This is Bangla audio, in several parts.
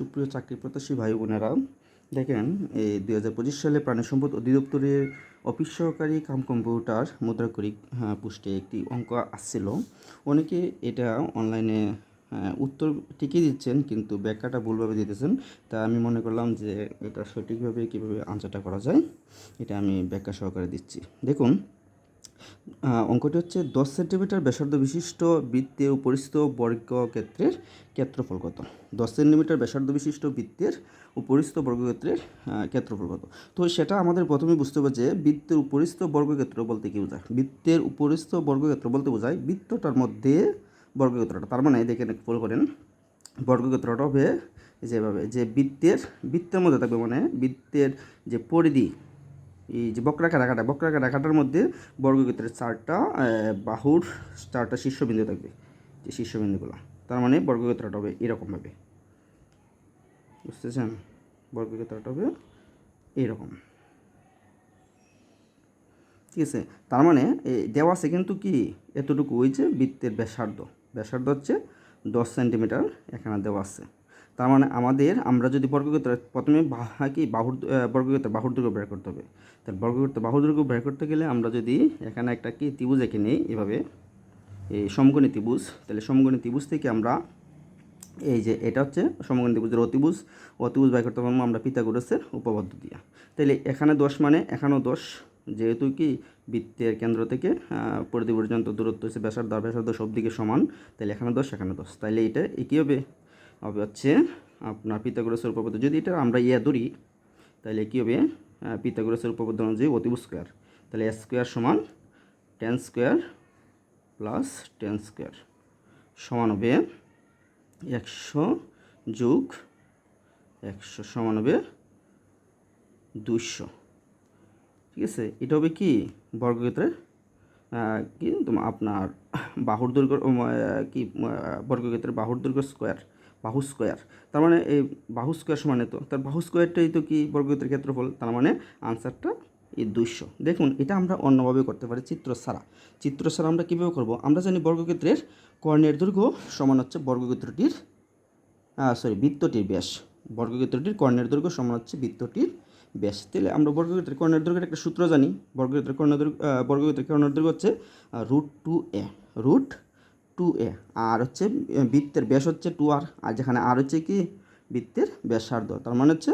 সুপ্রিয় চাকরি প্রত্যাশী ভাই বোনেরা দেখেন এই দুই হাজার পঁচিশ সালে প্রাণী সম্পদ অধিদপ্তরের অফিস সহকারী কাম কম্পিউটার মুদ্রাকরিক হ্যাঁ, পুষ্টে একটি অঙ্ক আসছিল। অনেকে এটা অনলাইনে হ্যাঁ, উত্তর ঠিকই দিচ্ছেন কিন্তু ব্যাখ্যাটা ভুলভাবে দিতেছেন। তা আমি মনে করলাম যে এটা সঠিকভাবে কীভাবে আনসারটা করা যায় এটা আমি ব্যাখ্যা সহকারে দিচ্ছি। দেখুন অঙ্কটি হচ্ছে দশ সেন্টিমিটার ব্যাসার্ধ বিশিষ্ট বৃত্তে উপরিস্থ বর্গক্ষেত্রের ক্ষেত্রফল কত? দশ সেন্টিমিটার ব্যাসার্ধ বিশিষ্ট বৃত্তের উপরিস্থ বর্গক্ষেত্রের ক্ষেত্রফল কত? তো সেটা আমাদের প্রথমে বুঝতে হবে যে বৃত্তের উপরিস্থ বর্গক্ষেত্র বলতে কী বোঝায়? বৃত্তের উপরিস্থ বর্গক্ষেত্র বলতে বোঝায় বৃত্তটার মধ্যে বর্গক্ষেত্রটা তার মানে দেখেন ফলো করেন। বর্গক্ষেত্রটা হবে যেভাবে, যে বৃত্তের বৃত্তের মধ্যে থাকবে মানে বৃত্তের যে পরিধি এই যে বক্রাকার রেখাটা বক্রাকার রেখাটার মধ্যে বর্গক্ষেত্রের চারটা বাহুর চারটা শীর্ষবিন্দু থাকবে। যে শীর্ষবিন্দুগুলো, তার মানে বর্গক্ষেত্রটা হবে এরকমভাবে। বুঝতেছেন? বর্গক্ষেত্রটা হবে এইরকম ঠিক আছে? তার মানে দেওয়া আছে কিন্তু কি? এতটুকু, ওই যে বৃত্তের ব্যাসার্ধ। ব্যাসার্ধ হচ্ছে দশ সেন্টিমিটার এখানে দেওয়া আছে। তার মানে আমাদের, আমরা যদি বর্গক্ষেত্র, প্রথমে বা- কি, বাহুর বর্গক্ষেত্র, বাহুর দৈর্ঘ্য বের করতে হবে। তাহলে বর্গক্ষেত্র, বাহুর দৈর্ঘ্য বের করতে গেলে আমরা যদি এখানে একটা কি, ত্রিভুজ এঁকে নিই এভাবে, এই সমকোণী ত্রিভুজ, তাহলে সমকোণী ত্রিভুজ থেকে আমরা, এই যে এটা হচ্ছে সমকোণী ত্রিভুজের অতিভুজ অতিভুজ বাই করতে পারব আমরা পিতাগোরাসের উপপাদ্য দিয়া। তাহলে এখানে দশ মানে এখানেও দশ, যেহেতু কি, বৃত্তের কেন্দ্র থেকে পরিধি পর্যন্ত দূরত্ব হচ্ছে ব্যাসার্ধ ব্যাসার্ধ সব দিকে সমান, তাহলে এখানে দশ এখানে দশ। তাহলে এটা এ কী হবে হবে? হচ্ছে আপনার পিতাগোরাসের উপপাদ্য। যদি এটা আমরা ইয়া ধরি তাহলে কী হবে? পিতাগোরাসের উপপাদ্য অনুযায়ী অতিভুজ স্কোয়ার। তাহলে এস স্কোয়ার সমান ten square plus ten square সমান হবে একশো যোগ একশো সমান হবে দুশো ঠিক আছে? এটা হবে কি? বর্গক্ষেত্রের আহ, কি তোমার আপনার বাহুর আহ, কি বর্গক্ষেত্রের বাহুর দৈর্ঘ্য স্কোয়ার। বাহু স্কোয়ার। তার মানে এই বাহু স্কোয়ার সমানে তো তার বাহু স্কোয়ারটাই তো কি বর্গক্ষেত্রের ক্ষেত্রফল? তার মানে আনসারটা এই দুইশো। দেখুন, এটা আমরা অন্যভাবে করতে পারি চিত্র ছাড়া চিত্র ছাড়া আমরা কীভাবে করব? আমরা জানি বর্গক্ষেত্রের কর্ণের দৈর্ঘ্য সমান হচ্ছে বর্গক্ষেত্রটির সরি বৃত্তটির ব্যাস। বর্গক্ষেত্রটির কর্ণের দৈর্ঘ্য সমান হচ্ছে বৃত্তটির ব্যাস। তাহলে আমরা বর্গক্ষেত্রের কর্ণের দৈর্ঘ্যের একটা সূত্র জানি। বর্গক্ষেত্রের কর্ণের দৈর্ঘ্য বর্গক্ষেত্রের কর্ণের দৈর্ঘ্য হচ্ছে root two a root two a আর হচ্ছে বৃত্তের ব্যাস হচ্ছে টু আর আর যেখানে আর হচ্ছে কি? বৃত্তের ব্যাসার্ধ, তার মানে হচ্ছে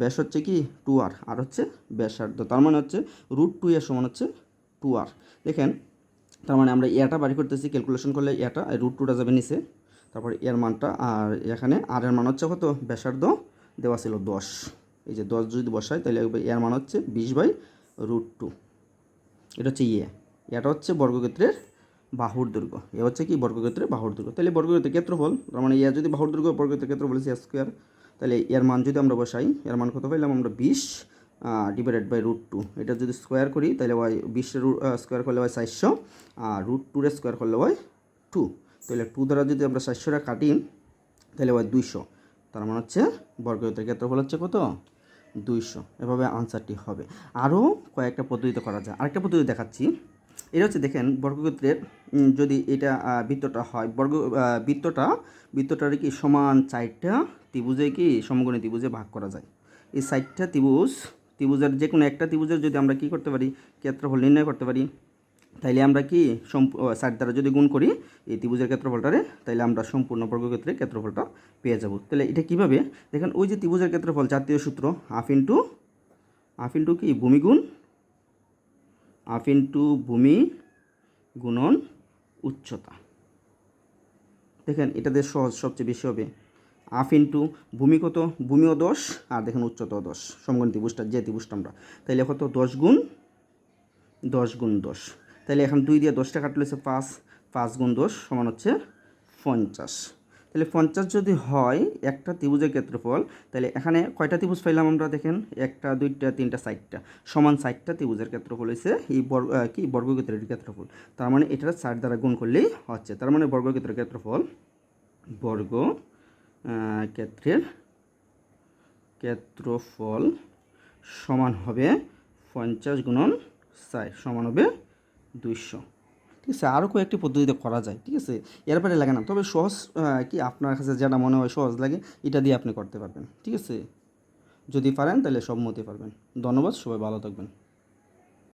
ব্যাস হচ্ছে কি? টু আর আর হচ্ছে ব্যাসার্ধ, তার মানে হচ্ছে রুট টু এ সমান হচ্ছে টু আর দেখেন, তার মানে আমরা এটা বাড়ি করতেছি ক্যালকুলেশন করলে এটা রুট টুটা যাবে নিচে, তারপর এর মানটা, আর এখানে আর এর মান হচ্ছে কত? ব্যাসার্ধ দেওয়া ছিল দশ। এই যে দশ যদি বসাই, তাহলে এর মান হচ্ছে বিশ বাই রুট টু এটা হচ্ছে ইয়ে এটা হচ্ছে বর্গক্ষেত্রের বাহুর দুর্গ। এ হচ্ছে কি বর্গক্ষেত্রের বাহুর দুর্গ। তাহলে বর্গক্ষেত্রের ক্ষেত্রফল, তার মানে ইয়া যদি বাহুর দৈর্ঘ্য বর্গক্ষেত্রের ক্ষেত্রফল হচ্ছে স্কোয়ার তাহলে এর মান যদি আমরা বসাই, এর মান কত পাইলাম আমরা বিশ ডিভাইডেড বাই রুট টু এটা যদি স্কোয়ার করি, তাহলে ওয়াই বিশের স্কোয়ার করলে হয় চারশো, আর রুট টুরে স্কোয়ার করলে হয় টু তাহলে টু দ্বারা যদি আমরা চারশোটা কাটি, তাহলে হয় দুইশো। তার মানে হচ্ছে বর্গক্ষেত্রের ক্ষেত্রফল হচ্ছে কত? দুইশো। এভাবে আনসারটি হবে। আরও কয়েকটা পদ্ধতিতে করা যায়। আরেকটা পদ্ধতি দেখাচ্ছি। এটা হচ্ছে দেখেন বর্গক্ষেত্রের যদি এটা বৃত্তটা হয়, বর্গ বৃত্তটা বৃত্তটার কি সমান চারটা ত্রিভুজে কি সমকোণী ত্রিভুজে ভাগ করা যায়? এই চারটা ত্রিভুজ, ত্রিভুজের যে কোনো একটা ত্রিভুজের যদি আমরা কি করতে পারি, ক্ষেত্রফল নির্ণয় করতে পারি, তাইলে আমরা কি সাইড দ্বারা যদি গুণ করি, এই ত্রিভুজের ক্ষেত্রফলটারে, তাইলে আমরা সম্পূর্ণ বর্গক্ষেত্রের ক্ষেত্রফলটা পেয়ে যাব। তাহলে এটা কীভাবে? দেখেন ওই যে ত্রিভুজের ক্ষেত্রফল জাতীয় সূত্র, হাফ ইন্টু হাফ ইন্টু কি? ভূমিগুণ হাফ ইন্টু ভূমি গুণন উচ্চতা। দেখেন এটাতে সহজ সবচেয়ে বেশি হবে। হাফ ইন্টু ভূমি কত? ভূমিও দশ, আর দেখেন উচ্চতাও দশ। সমগণ ত্রিভুজটা, যে ত্রিভুজটা আমরা। তাইলে কত? দশ গুণ দশ গুণ দশ। তাহলে এখন দুই দিয়ে দশটা কাটলে হচ্ছে পাঁচ পাঁচ গুণ দশ সমান হচ্ছে পঞ্চাশ। তাহলে পঞ্চাশ যদি হয়, একটা ত্রিভুজের ক্ষেত্রফল, তাহলে এখানে কয়টা ত্রিভুজ পাইলাম আমরা দেখেন? একটা, দুইটা, তিনটা, চারটা। সমান চারটা ত্রিভুজের ক্ষেত্রফল হয়েছে এই বর্গ কি? বর্গক্ষেত্রের ক্ষেত্রফল। তার মানে এটা চার দ্বারা গুণ করলেই হচ্ছে। তার মানে বর্গক্ষেত্রের ক্ষেত্রফল বর্গ ক্ষেত্রের ক্ষেত্রফল সমান হবে পঞ্চাশ গুণন চার, সমান হবে দুইশো। ঠিক আছে? আরও কয়েকটি পদ্ধতিতে করা যায়, ঠিক আছে? এরপরে লাগে না। তবে সহজ কি আপনার কাছে যেটা মনে হয় সহজ লাগে, এটা দিয়ে আপনি করতে পারবেন, ঠিক আছে? যদি পারেন তাহলে সব মতে পারবেন ধন্যবাদ, সবাই ভালো থাকবেন।